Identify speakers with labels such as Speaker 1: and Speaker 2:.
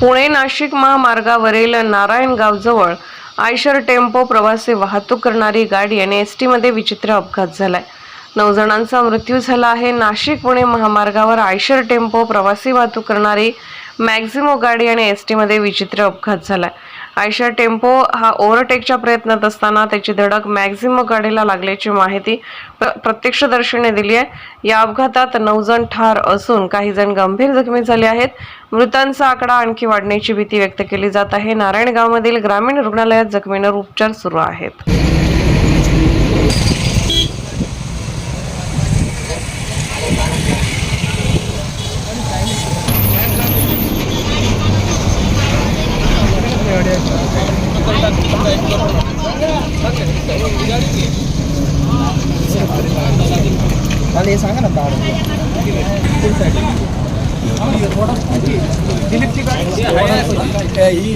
Speaker 1: पुणे नाशिक महामार्गावरील नारायणगावजवळ Eicher tempo प्रवासी वाहतूक करणारी गाडी आणि एस टीमध्ये विचित्र अपघात झालाय. नऊ जणांचा मृत्यू झाला आहे. नाशिक पुणे महामार्गावर आयशर टेम्पो प्रवासी वाहतूक करणारी मॅक्झिमो गाडी आणि एस टीमध्ये विचित्र अपघात झालाय. आयशर टेम्पो हा ओव्हरटेकच्या प्रयत्नात असताना त्याची धडक मॅक्झिमम गाडीला लागल्याची माहिती प्र- प्रत्यक्षदर्शीने दिली आहे. या अपघातात नऊ जण ठार असून काही जण गंभीर जखमी झाले आहेत. मृतांचा आकडा आणखी वाढण्याची भीती व्यक्त केली जात आहे. नारायणगावमधील ग्रामीण रुग्णालयात जखमींवर उपचार सुरू आहेत.
Speaker 2: मला हे सांगा ना कार दिलीपची गाडी